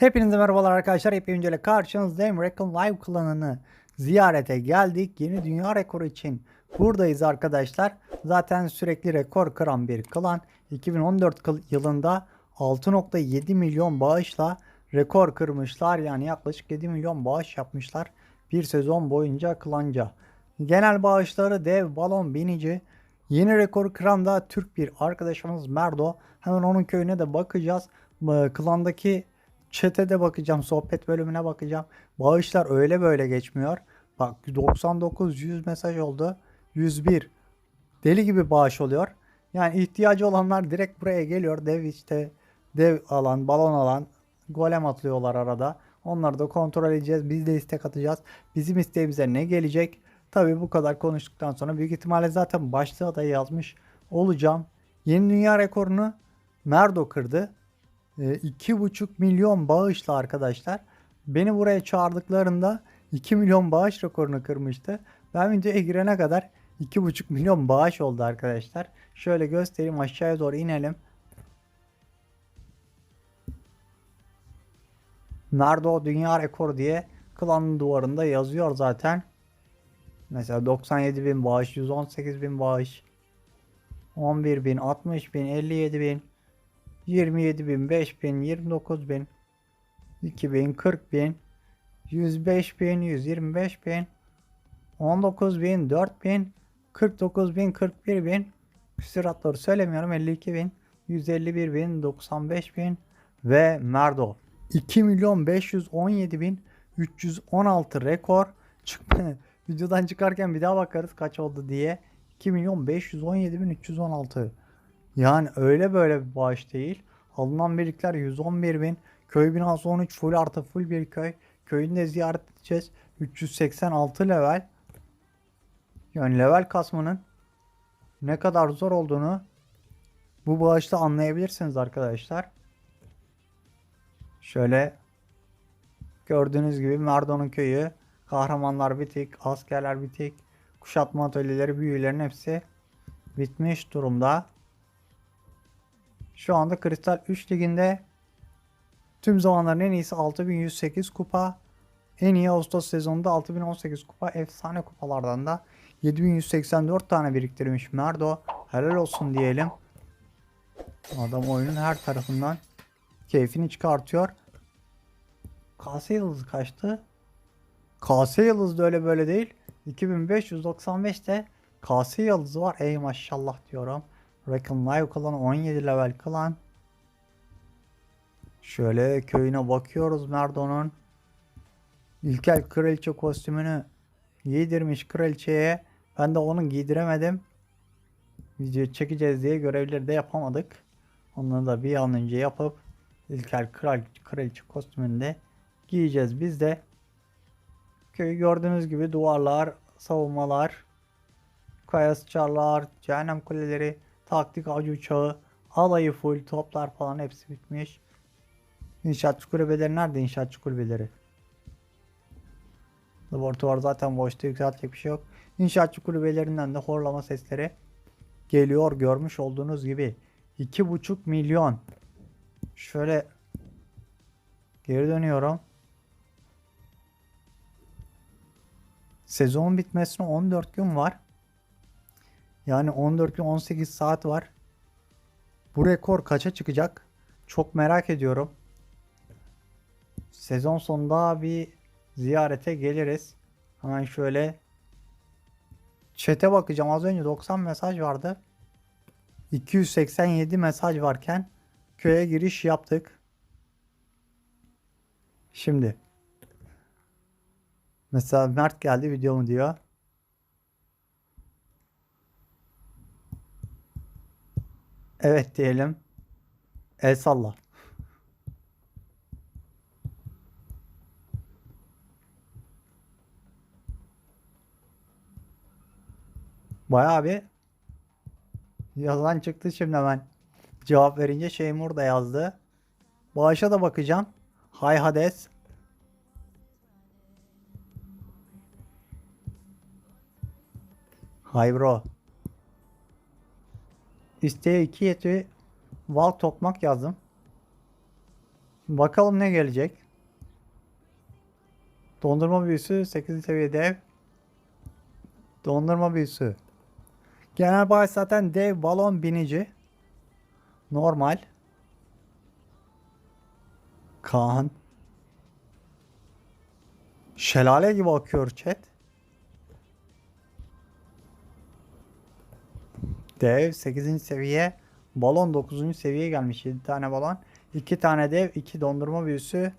Hepinize merhabalar arkadaşlar. Hep önceyle karşınızdayım. Recon Live klanını ziyarete geldik. Yeni dünya rekoru için buradayız arkadaşlar. Zaten sürekli rekor kıran bir klan. 2014 kıl- yılında 6.7 milyon bağışla rekor kırmışlar. Yani yaklaşık 7 milyon bağış yapmışlar. Bir sezon boyunca klanca. Genel bağışları dev balon binici. Yeni rekoru kıran da Türk bir arkadaşımız Merdo. Hemen onun köyüne de bakacağız. Ee, Klandaki Chat'e de bakacağım. Sohbet bölümüne bakacağım. Bağışlar öyle böyle geçmiyor. Bak 99 100 mesaj oldu. 101 deli gibi bağış oluyor. Yani ihtiyacı olanlar direkt buraya geliyor. Dev işte dev alan, balon alan, golem atlıyorlar arada. Onları da kontrol edeceğiz. Biz de istek atacağız. Bizim isteğimize ne gelecek? Tabii bu kadar konuştuktan sonra büyük ihtimalle zaten başlığa da yazmış olacağım. Yeni dünya rekorunu Merdo kırdı. E, iki buçuk milyon bağışla arkadaşlar. Beni buraya çağırdıklarında 2 milyon bağış rekorunu kırmıştı. Ben videoya girene kadar 2,5 milyon bağış oldu arkadaşlar. Şöyle göstereyim aşağıya doğru inelim. Nardo dünya rekoru diye klanın duvarında yazıyor zaten. Mesela 97 bin bağış, 118 bin bağış, 11 bin, 60 bin, 57 bin, 27 bin, 5 bin, 29 bin, 2 bin, 40 bin, 105 bin, 125 bin, 19 bin, 4 bin, 49 bin, 41 bin, küsuratları söylemiyorum 52 bin, 151 bin, 95 bin ve Merdo. 2 milyon 517 bin 316 rekor. Çıkma videodan çıkarken bir daha bakarız kaç oldu diye. 2 milyon 517 bin 316 yani öyle böyle bir bağış değil. Alınan birlikler 111 bin. Köy binası 13 full artı full bir köy. Köyünü de ziyaret edeceğiz. 386 level. Yani level kasmanın ne kadar zor olduğunu bu bağışta anlayabilirsiniz arkadaşlar. Şöyle gördüğünüz gibi Merdon'un köyü. Kahramanlar bitik, askerler bitik. Kuşatma atölyeleri, büyülerin hepsi bitmiş durumda. Şu anda Kristal 3 liginde tüm zamanların en iyisi 6108 kupa. En iyi Ağustos sezonunda 6018 kupa. Efsane kupalardan da 7184 tane biriktirmiş Merdo. Helal olsun diyelim. Adam oyunun her tarafından keyfini çıkartıyor. KS yıldızı kaçtı? KS yıldızı da öyle böyle değil. 2595'te KS yıldızı var. Ey maşallah diyorum. Recon Live klan 17 level klan. Şöyle köyüne bakıyoruz Merdo'nun. İlkel kraliçe kostümünü giydirmiş kraliçeye. Ben de onu giydiremedim. Video çekeceğiz diye görevleri de yapamadık. Onları da bir an önce yapıp İlkel kral, kraliçe kostümünü de giyeceğiz biz de. Köyü gördüğünüz gibi duvarlar, savunmalar, kaya sıçarlar, cehennem kuleleri, taktik avcı uçağı, alayı full, toplar falan hepsi bitmiş. İnşaatçı kulübeleri nerede inşaatçı kulübeleri? Laboratuvar zaten boşta yükseltecek bir şey yok. İnşaatçı kulübelerinden de horlama sesleri geliyor görmüş olduğunuz gibi. 2,5 milyon. Şöyle geri dönüyorum. Sezon bitmesine 14 gün var. Yani 14 gün 18 saat var. Bu rekor kaça çıkacak? Çok merak ediyorum. Sezon sonunda bir ziyarete geliriz. Hemen şöyle chat'e bakacağım. Az önce 90 mesaj vardı. 287 mesaj varken köye giriş yaptık. Şimdi mesela Mert geldi videomu diyor. Evet diyelim. El salla. Bayağı bir yazan çıktı şimdi hemen. Cevap verince Şeymur da yazdı. Bağışa da bakacağım. Hay Hades. Hay bro. İsteğe iki yeti Val tokmak yazdım. Bakalım ne gelecek. Dondurma büyüsü 8. seviye dev. Dondurma büyüsü. Genel bahis zaten dev balon binici. Normal. Kaan. Şelale gibi akıyor chat. Dev 8. seviye. Balon 9. seviyeye gelmiş. 7 tane balon. 2 tane dev. 2 dondurma büyüsü.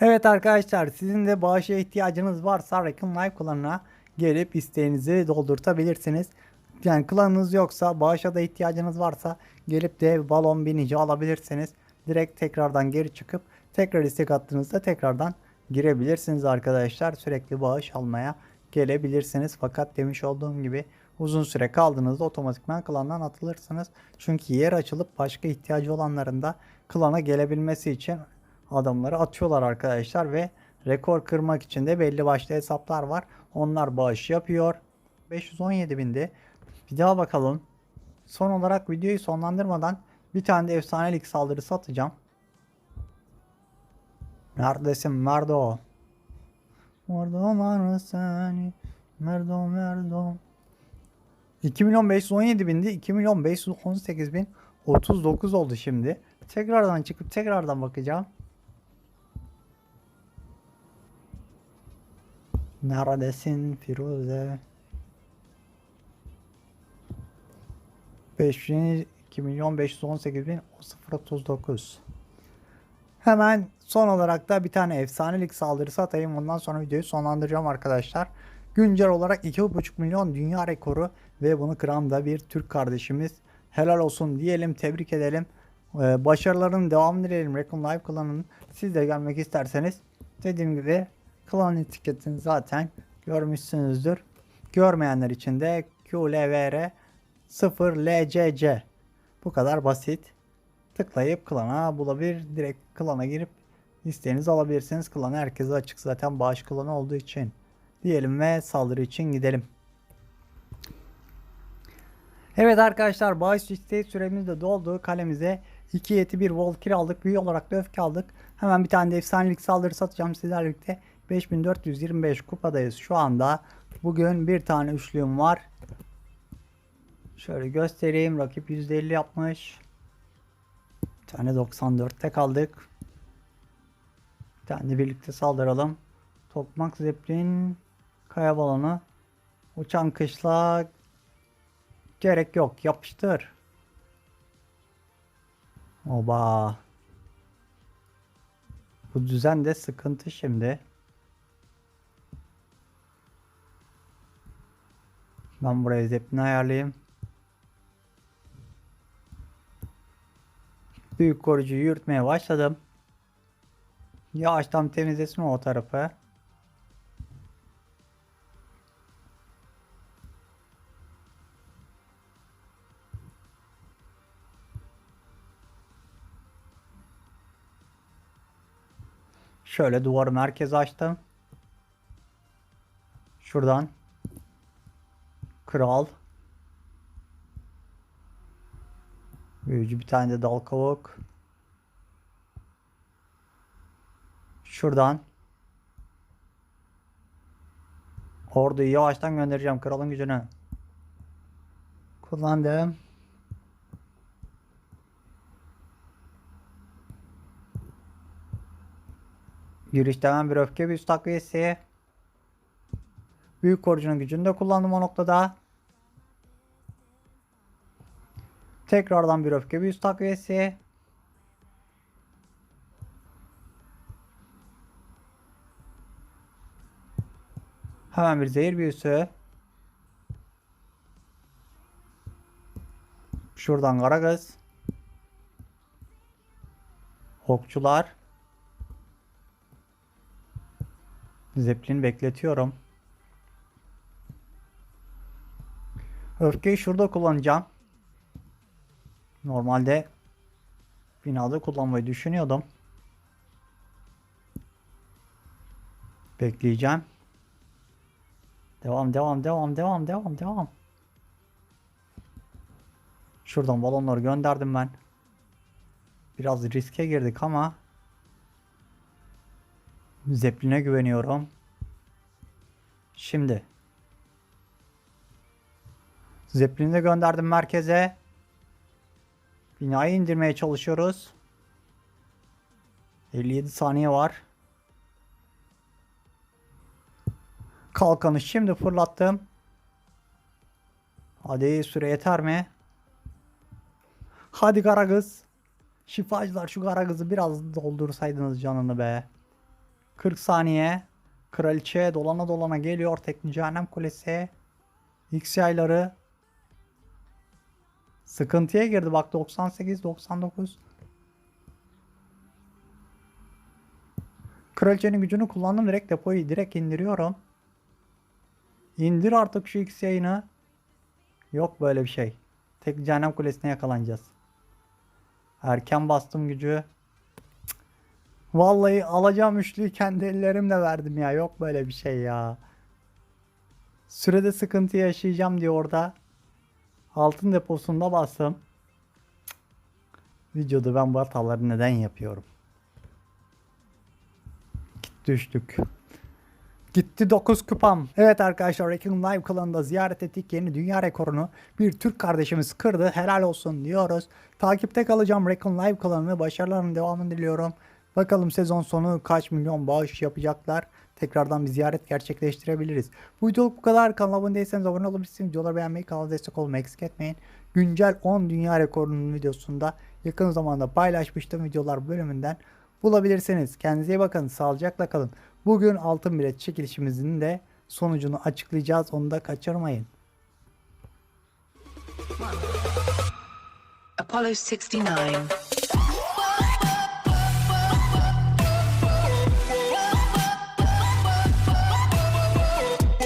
Evet arkadaşlar sizin de bağışa ihtiyacınız varsa Recon Live klanına gelip isteğinizi doldurtabilirsiniz. Yani klanınız yoksa bağışa da ihtiyacınız varsa gelip dev balon binici alabilirsiniz. Direkt tekrardan geri çıkıp tekrar istek attığınızda tekrardan girebilirsiniz arkadaşlar. Sürekli bağış almaya gelebilirsiniz. Fakat demiş olduğum gibi uzun süre kaldığınızda otomatikman klandan atılırsınız. Çünkü yer açılıp başka ihtiyacı olanların da klana gelebilmesi için adamları atıyorlar arkadaşlar ve rekor kırmak için de belli başlı hesaplar var. Onlar bağış yapıyor. 517 bindi. Bir daha bakalım. Son olarak videoyu sonlandırmadan bir tane de efsanelik saldırısı atacağım. Neredesin? Merdo Merdo seni. Merdo Merdo. 2 milyon 517 bindi. 2 milyon 518 bin 39 oldu şimdi. Tekrardan çıkıp tekrardan bakacağım. Neredesin Firuze? 5 2 milyon 518 bin 039. Hemen son olarak da bir tane efsanelik saldırısı atayım. Ondan sonra videoyu sonlandıracağım arkadaşlar. Güncel olarak 2,5 milyon dünya rekoru ve bunu kıran da bir Türk kardeşimiz. Helal olsun diyelim, tebrik edelim. Ee, başarıların devamını dileyelim Recon Live klanının. Siz de gelmek isterseniz dediğim gibi klan etiketini zaten görmüşsünüzdür. Görmeyenler için de QLVR 0 LCC. Bu kadar basit. Tıklayıp klana bulabilir. Direkt klana girip isteğinizi alabilirsiniz. Klan herkese açık zaten bağış klanı olduğu için. Diyelim ve saldırı için gidelim. Evet arkadaşlar bağış isteği süremiz de doldu. Kalemize 2 yeti 1 Volkir aldık. Büyü olarak da öfke aldık. Hemen bir tane de efsanelik saldırı satacağım sizlerle birlikte. 5425 kupadayız şu anda. Bugün bir tane üçlüğüm var. Şöyle göstereyim. Rakip %50 yapmış. Bir tane 94'te kaldık. Bir tane de birlikte saldıralım. Tokmak Zeppelin Kaya balonu Uçan kışla Gerek yok. Yapıştır. Oba. Bu düzen de sıkıntı şimdi. Ben buraya zeplini ayarlayayım. Büyük korucuyu yürütmeye başladım. Yavaştan temizlesin o tarafı. Şöyle duvarı merkeze açtım. Şuradan Kral. Büyücü bir tane de dal kavuk. Şuradan. Orduyu yavaştan göndereceğim kralın gücünü. Kullandım. Girişte hemen bir öfke büyüsü takviyesi. Büyük korucunun gücünü de kullandım o noktada. Tekrardan bir öfke büyüsü takviyesi. Hemen bir zehir büyüsü. Şuradan Karagöz. Okçular. Zeppelin bekletiyorum. Öfkeyi şurada kullanacağım. Normalde binada kullanmayı düşünüyordum. Bekleyeceğim. Devam devam devam devam devam devam. Şuradan balonları gönderdim ben. Biraz riske girdik ama Zeppelin'e güveniyorum. Şimdi Zeppelin'i de gönderdim merkeze. Binayı indirmeye çalışıyoruz. 57 saniye var. Kalkanı şimdi fırlattım. Hadi süre yeter mi? Hadi Karagöz. Şifacılar şu Karagöz'ü biraz doldursaydınız canını be. 40 saniye. Kraliçe dolana dolana geliyor. Teknik Cehennem Kulesi. X yayları. Sıkıntıya girdi bak 98 99. Kraliçenin gücünü kullandım direkt depoyu direkt indiriyorum. İndir artık şu X yayını. Yok böyle bir şey. Tek cehennem kulesine yakalanacağız. Erken bastım gücü. Vallahi alacağım üçlüyü kendi ellerimle verdim ya. Yok böyle bir şey ya. Sürede sıkıntı yaşayacağım diye orada. Altın deposunda bastım. Videoda ben bu hataları neden yapıyorum? Git düştük. Gitti 9 kupam. Evet arkadaşlar Wrecking Live kanalında ziyaret ettik. Yeni dünya rekorunu bir Türk kardeşimiz kırdı. Helal olsun diyoruz. Takipte kalacağım Wrecking Live kanalını. Başarılarının devamını diliyorum. Bakalım sezon sonu kaç milyon bağış yapacaklar. Tekrardan bir ziyaret gerçekleştirebiliriz. Bu videoluk bu kadar. Kanala abone değilseniz abone olabilirsiniz. Videoları beğenmeyi, kanala destek olmayı eksik etmeyin. Güncel 10 dünya rekorunun videosunda yakın zamanda paylaşmıştım videolar bölümünden bulabilirsiniz. Kendinize iyi bakın. Sağlıcakla kalın. Bugün altın bilet çekilişimizin de sonucunu açıklayacağız. Onu da kaçırmayın. Apollo 69.